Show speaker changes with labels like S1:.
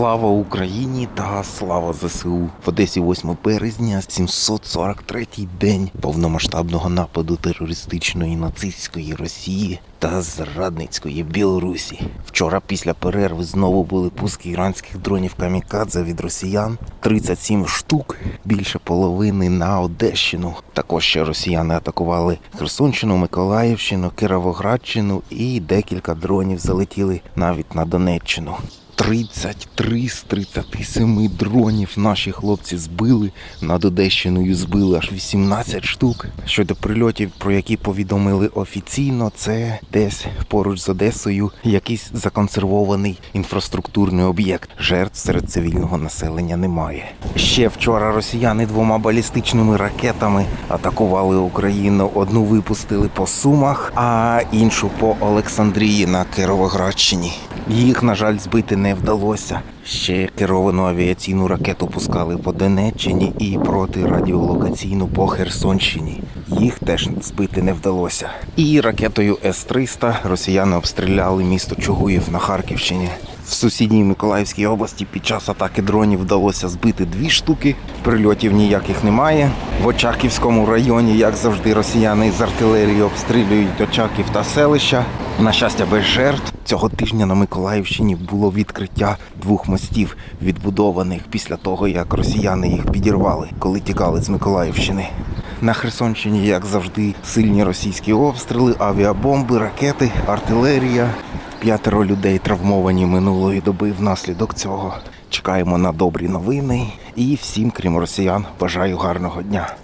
S1: Слава Україні та слава ЗСУ! В Одесі 8 березня, 743-й день повномасштабного нападу терористичної нацистської Росії та зрадницької Білорусі. Вчора після перерви знову були пуски іранських дронів камікадзе від росіян. 37 штук, більше половини на Одещину. Також ще росіяни атакували Херсонщину, Миколаївщину, Кіровоградщину і декілька дронів залетіли навіть на Донеччину. 33 з 37 дронів наші хлопці збили. Над Одещиною збили аж 18 штук. Щодо прильотів, про які повідомили офіційно, це десь поруч з Одесою якийсь законсервований інфраструктурний об'єкт. Жертв серед цивільного населення немає. Ще вчора росіяни двома балістичними ракетами атакували Україну. Одну випустили по Сумах, а іншу по Олександрії на Кировоградщині. Їх, на жаль, збити не вдалося. Ще керовану авіаційну ракету пускали по Донеччині і протирадіолокаційну по Херсонщині. Їх теж збити не вдалося. І ракетою С-300 росіяни обстріляли місто Чугуїв на Харківщині. В сусідній Миколаївській області під час атаки дронів вдалося збити дві штуки. Прильотів ніяких немає. В Очаківському районі, як завжди, росіяни з артилерії обстрілюють Очаків та селища. На щастя, без жертв. Цього тижня на Миколаївщині було відкриття двох мостів, відбудованих після того, як росіяни їх підірвали, коли тікали з Миколаївщини. На Херсонщині, як завжди, сильні російські обстріли, авіабомби, ракети, артилерія. П'ятеро людей травмовані минулої доби внаслідок цього. Чекаємо на добрі новини і всім, крім росіян, бажаю гарного дня.